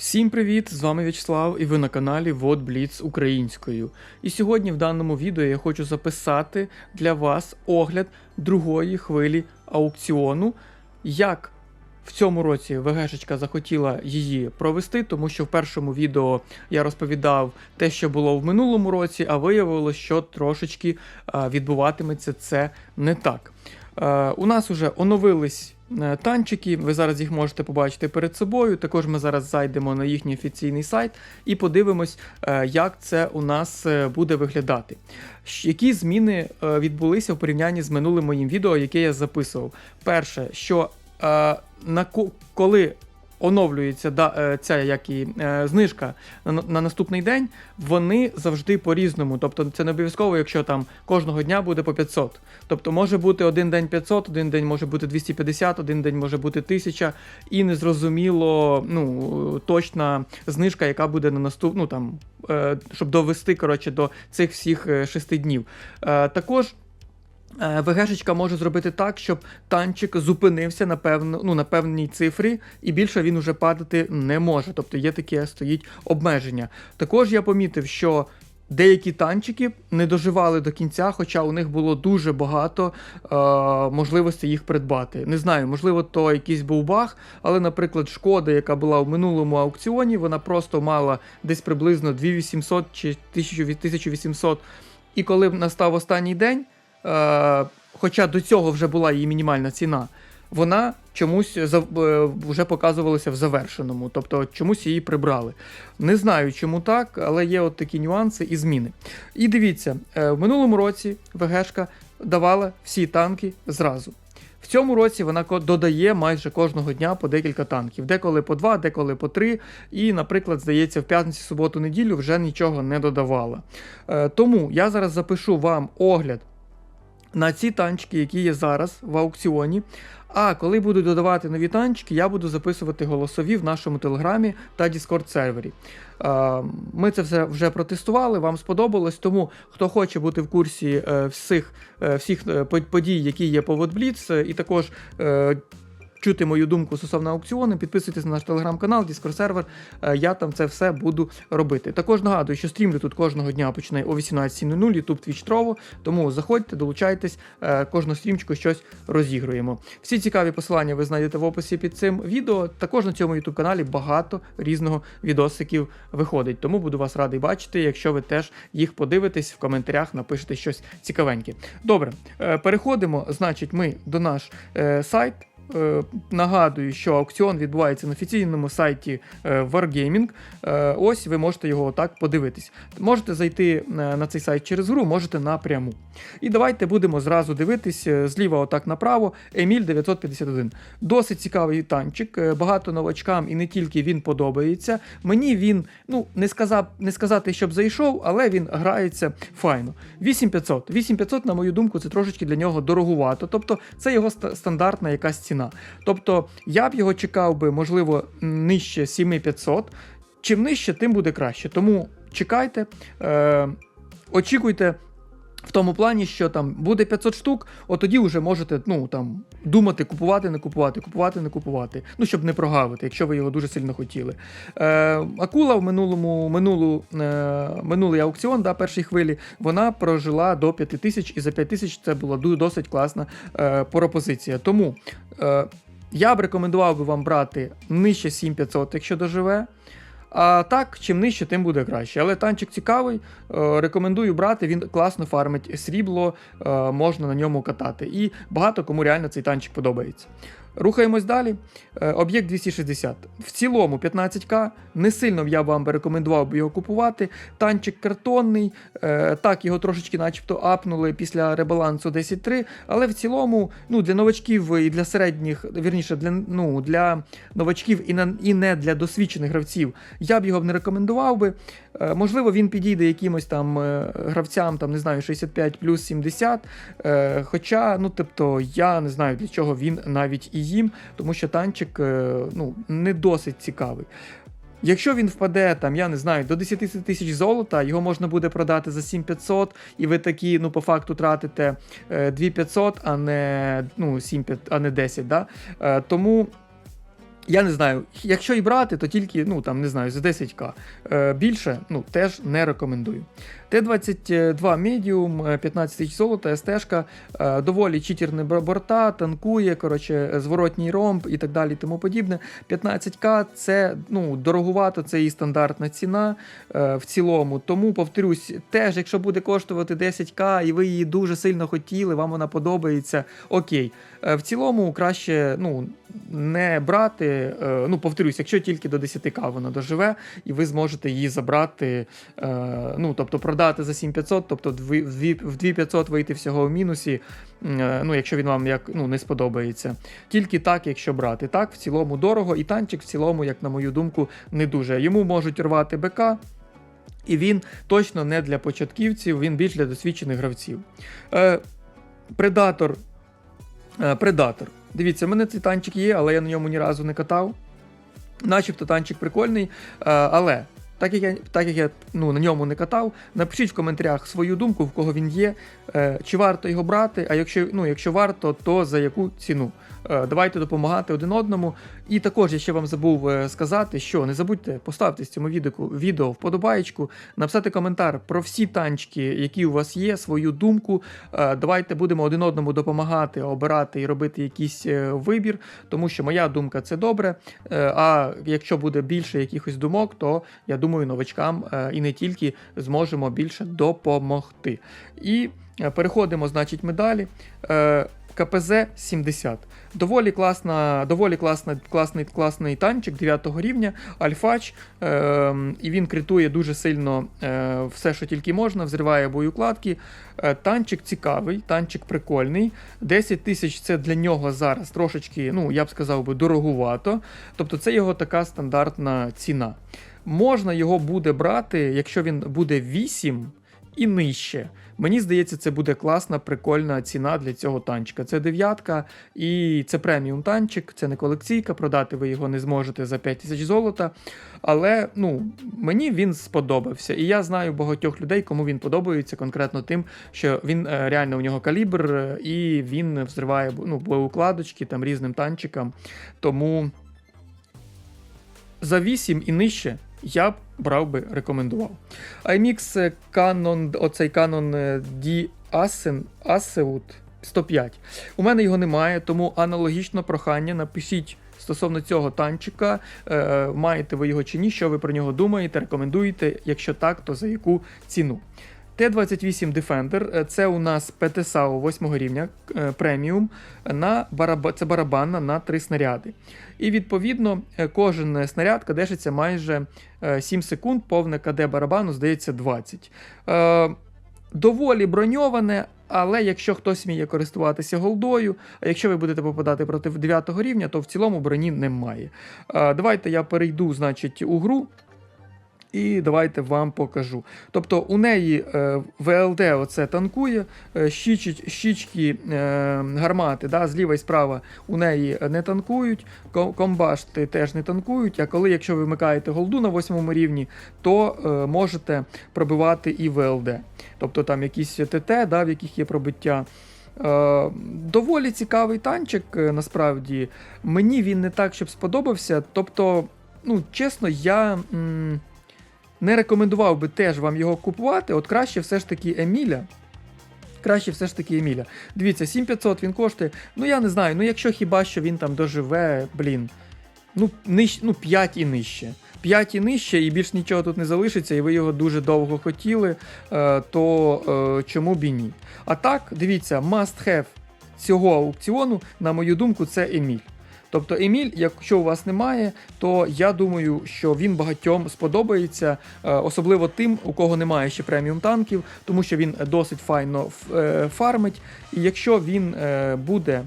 Всім привіт! З вами В'ячеслав і ви на каналі Вот Бліц українською. І сьогодні в даному відео я хочу записати для вас огляд другої хвилі аукціону. Як в цьому році ВГшечка захотіла її провести, тому що в першому відео я розповідав те, що було в минулому році, а виявилось, що трошечки відбуватиметься це не так. Е, У нас вже оновились танчики, ви зараз їх можете побачити перед собою. Також ми зараз зайдемо на їхній офіційний сайт і подивимось, е, як це у нас е, буде виглядати. Які зміни е, відбулися в порівнянні з минулим моїм відео, яке я записував. Перше, що е, на коли оновлюється да, е, ця як і, е, знижка на, на наступний день, вони завжди по-різному. Тобто це не обов'язково, якщо там кожного дня буде по 500. Тобто може бути один день 500, один день може бути 250, один день може бути 1000, і незрозуміло ну, точна знижка, яка буде на наступ, ну, там, е, щоб довести коротше, до цих всіх шести днів. Також. Е, ВГшечка може зробити так, щоб танчик зупинився на, певно, ну, на певній цифрі, і більше він уже падати не може. Тобто є таке стоїть обмеження. Також я помітив, що деякі танчики не доживали до кінця, хоча у них було дуже багато е, можливостей їх придбати. Не знаю, можливо, то якийсь був баг, але, наприклад, шкода, яка була в минулому аукціоні, вона просто мала десь приблизно 2800 чи 1000 1800. І коли настав останній день. Е, хоча до цього вже була її мінімальна ціна, вона чомусь е, вже показувалася в завершеному, тобто чомусь її прибрали. Не знаю, чому так, але є от такі нюанси і зміни. І дивіться, е, в минулому році ВГшка давала всі танки зразу. В цьому році вона додає майже кожного дня по декілька танків, деколи по два, деколи по три. І, наприклад, здається, в п'ятницю, суботу, неділю вже нічого не додавала. Тому я зараз запишу вам огляд на ці танчики, які є зараз в аукціоні. А коли буду додавати нові танчики, я буду записувати голосові в нашому телеграмі та Discord сервері. Ми це все вже протестували, вам сподобалось. Тому хто хоче бути в курсі е, всіх, е, всіх е, подій, які є по е, і також чути мою думку стосовно аукціону, підписуйтесь на наш телеграм-канал, Discord сервер. Е, Я там це все буду робити. Також нагадую, що стрімлю тут кожного дня починає о 18.00, YouTube, Twitch, Trovo, тому заходьте, долучайтесь, е, кожну стрімчику щось розігруємо. Всі цікаві посилання ви знайдете в описі під цим відео. Також на цьому YouTube каналі багато різного відосиків виходить. Тому буду вас радий бачити, якщо ви теж їх подивитесь в коментарях, напишете щось цікавеньке. Добре, е, переходимо. Значить, ми до наш сайт. Е, Нагадую, що аукціон відбувається на офіційному сайті е, Wargaming. Е, Ось ви можете його отак подивитись. Можете зайти на цей сайт через гру, можете напряму. І давайте будемо зразу дивитись зліва отак направо. Еміль 951. Досить цікавий танчик. Багато новачкам і не тільки він подобається. Мені він, ну, не, сказав, не сказати, щоб зайшов, але він грається файно. 8500. 8500, на мою думку, це трошечки для нього дорогувато. Тобто це його ста- стандартна якась ціна. Тобто я б його чекав би, можливо, нижче 7500. Чим нижче, тим буде краще. Тому чекайте, е, очікуйте. В тому плані, що там буде 500 штук, от тоді вже можете ну, там, думати, купувати, не купувати, купувати, не купувати. Ну, щоб не прогавити, якщо ви його дуже сильно хотіли. Е, Акула в минулому, минулу, е, минулий аукціон да, першій хвилі, вона прожила до 5 тисяч, і за 5 тисяч це була досить класна е, пропозиція. Тому я б рекомендував би вам брати нижче 7500, якщо доживе. А так, чим нижче, тим буде краще. Але танчик цікавий, е, рекомендую брати. Він класно фармить срібло, е, можна на ньому катати. І багато кому реально цей танчик подобається. Рухаємось далі. Е, Об'єкт 260. В цілому 15к. Не сильно я вам рекомендував би його купувати. Танчик картонний. е, Так, його трошечки начебто апнули після ребалансу 10.3. Але в цілому, ну, для новачків і для середніх, вірніше, для, ну, для новачків і, на, і не для досвідчених гравців, я б його не рекомендував би. Е, Можливо, він підійде якимось там гравцям, там, не знаю, 65 плюс 70. Е, Хоча, ну, тобто, я не знаю, для чого він навіть і їм, тому що танчик е, ну, не досить цікавий. Якщо він впаде, там, я не знаю, до 10 тисяч золота, його можна буде продати за 7500, і ви такі, ну, по факту тратите е, 2500, а не, ну, 7, а не 10, да? Е, тому Я не знаю, якщо і брати, то тільки, ну там не знаю, за 10к. Е, більше ну, теж не рекомендую. Т-22 Medium, 15 тисяч золота, СТ-шка, е, доволі читерні борта, танкує, коротше, зворотній ромб і так далі, тому подібне. 15к це ну, дорогувато, це і стандартна ціна е, в цілому. Тому, повторюсь, теж, якщо буде коштувати 10к і ви її дуже сильно хотіли, вам вона подобається, окей. Е, в цілому краще ну, не брати. ну, повторюсь, якщо тільки до 10к вона доживе, і ви зможете її забрати, ну, тобто продати за 7500, тобто в 2500 вийти всього в мінусі, е, ну, якщо він вам як, ну, не сподобається. Тільки так, якщо брати. Так, в цілому дорого, і танчик в цілому, як на мою думку, не дуже. Йому можуть рвати БК. І він точно не для початківців, він більш для досвідчених гравців. Е, Предатор. Е, Предатор. Дивіться, в мене цей танчик є, але я на ньому ні разу не катав. Начебто танчик прикольний, е, але так як я, так як я ну, на ньому не катав, напишіть в коментарях свою думку, в кого він є, е, чи варто його брати, а якщо, ну, якщо варто, то за яку ціну. Е, Давайте допомагати один одному. І також я ще вам забув е, сказати, що не забудьте поставити цьому відео, відео вподобаєчку, написати коментар про всі танчики, які у вас є, свою думку. Е, Давайте будемо один одному допомагати, обирати і робити якийсь вибір, тому що моя думка це добре. А якщо буде більше якихось думок, то я думаю, новачкам і не тільки зможемо більше допомогти. І переходимо, значить, ми далі. КПЗ 70. Доволі класна, доволі класна, класний, класний танчик 9 рівня, альфач, е, і він критує дуже сильно е, все, що тільки можна, взриває боєукладки. Е, танчик цікавий, танчик прикольний. 10 тисяч це для нього зараз трошечки, ну я б сказав би, дорогувато. Тобто це його така стандартна ціна. Можна його буде брати, якщо він буде 8 і нижче. Мені здається, це буде класна, прикольна ціна для цього танчика. Це дев'ятка, і це преміум танчик, це не колекційка, продати ви його не зможете за 5 тисяч золота. Але ну, мені він сподобався. І я знаю багатьох людей, кому він подобається, конкретно тим, що він е, реально у нього калібр, е, і він взриває ну, боєукладочки там різним танчикам. Тому за 8 і нижче я б брав би рекомендував. IMX е, Canon, оцей Canon е, D Asen, Aseut 105. У мене його немає, тому аналогічно прохання напишіть. Стосовно цього танчика, е, маєте ви його чи ні, що ви про нього думаєте, рекомендуєте, якщо так, то за яку ціну. Т-28 Defender е, це у нас ПТСАУ 8 рівня е, преміум, на бараба... це барабанна на 3 снаряди. І відповідно е, кожен снаряд кадешиться майже е, 7 секунд, повне КД барабану, здається, 20. Е, Доволі броньоване, але якщо хтось вміє користуватися голдою, а якщо ви будете попадати проти 9 рівня, то в цілому броні немає. Давайте я перейду, значить, у гру. І давайте вам покажу. Тобто у неї е, ВЛД оце танкує, е, щічить, щічки е, гармати да, зліва і справа у неї не танкують, комбашти теж не танкують. А коли, якщо ви вмикаєте голду на восьмому рівні, то можете пробивати і ВЛД. Тобто там якісь ТТ, да, в яких є пробиття. Доволі цікавий танчик, насправді. Мені він не так, щоб сподобався. Тобто, ну, чесно, я. М- не рекомендував би теж вам його купувати. От краще все ж таки Еміля. Краще все ж таки Еміля. Дивіться, 7500 він коштує. Ну я не знаю, ну якщо хіба що він там доживе, блін. Ну, ниж, ну 5 і нижче. 5 і нижче, і більш нічого тут не залишиться, і ви його дуже довго хотіли, е, то е, чому б і ні. А так, дивіться, must have цього аукціону, на мою думку, це Еміль. Тобто Еміль, якщо у вас немає, то я думаю, що він багатьом сподобається, е, особливо тим, у кого немає ще преміум танків, тому що він досить файно е, фармить. І якщо він е, буде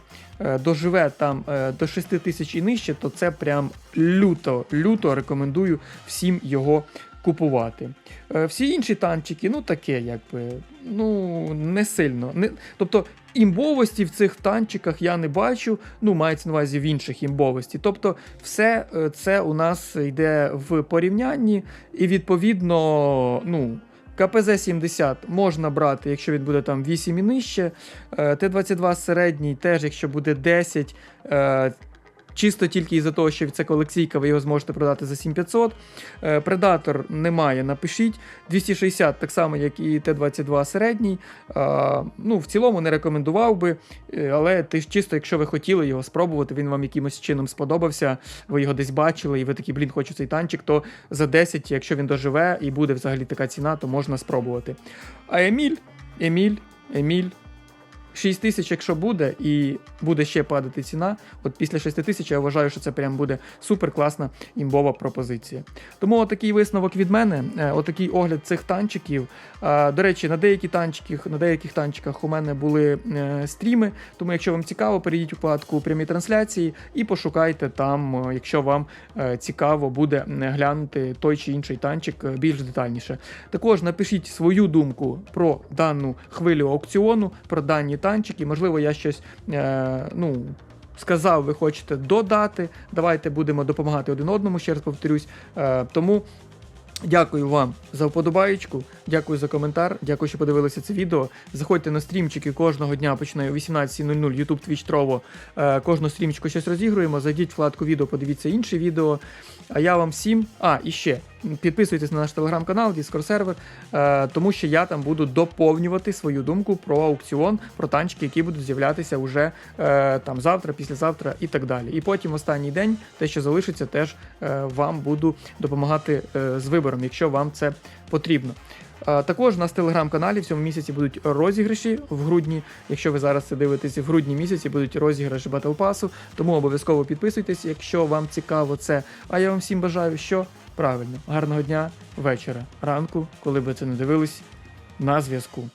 доживе там до 6 тисяч і нижче, то це прям люто, люто рекомендую всім його купувати. Е, Всі інші танчики, ну таке, якби, ну не сильно. Не, тобто імбовості в цих танчиках я не бачу, ну мається на увазі в інших імбовості. Тобто, все е, це у нас йде в порівнянні, і відповідно, ну. КПЗ-70 можна брати, якщо він буде там 8 і нижче. Е, Т-22 середній теж, якщо буде 10, е, Чисто тільки із-за того, що це колекційка, ви його зможете продати за 7500. Е, Предатор немає, напишіть. 260, так само, як і Т-22 середній. Е, ну, в цілому не рекомендував би, е, але ти чисто, якщо ви хотіли його спробувати, він вам якимось чином сподобався, ви його десь бачили, і ви такі, блін, хочу цей танчик, то за 10, якщо він доживе і буде взагалі така ціна, то можна спробувати. А Еміль, Еміль, Еміль. 6 тисяч, якщо буде, і буде ще падати ціна, от після 6 тисяч я вважаю, що це прям буде супер класна імбова пропозиція. Тому отакий висновок від мене, е, отакий огляд цих танчиків. До речі, на деякі танчики, на деяких танчиках у мене були е, стріми, тому якщо вам цікаво, перейдіть у вкладку прямі трансляції і пошукайте там, е, якщо вам е, цікаво буде е, глянути той чи інший танчик е, більш детальніше. Також напишіть свою думку про дану хвилю аукціону, про дані танчики. Можливо, я щось е, ну, сказав, ви хочете додати. Давайте будемо допомагати один одному, ще раз повторюсь. Е, тому. Дякую вам за вподобаєчку, дякую за коментар, дякую, що подивилися це відео. Заходьте на стрімчики кожного дня, починаю о 18.00, YouTube, Twitch, Trovo. Е, кожну стрімчику щось розігруємо. Зайдіть в вкладку відео, подивіться інші відео. А я вам всім. А, і ще підписуйтесь на наш телеграм-канал, Discord сервер, е, тому що я там буду доповнювати свою думку про аукціон, про танчики, які будуть з'являтися уже е, там завтра, післязавтра і так далі. І потім останній день, те, що залишиться, теж е, вам буду допомагати з вибором, якщо вам це потрібно. Також у нас в телеграм-каналі в цьому місяці будуть розіграші в грудні. Якщо ви зараз це дивитесь, в грудні місяці будуть розіграші Battle Pass, тому обов'язково підписуйтесь, якщо вам цікаво це. А я вам всім бажаю, що правильно, гарного дня, вечора, ранку, коли би це не дивились, на зв'язку.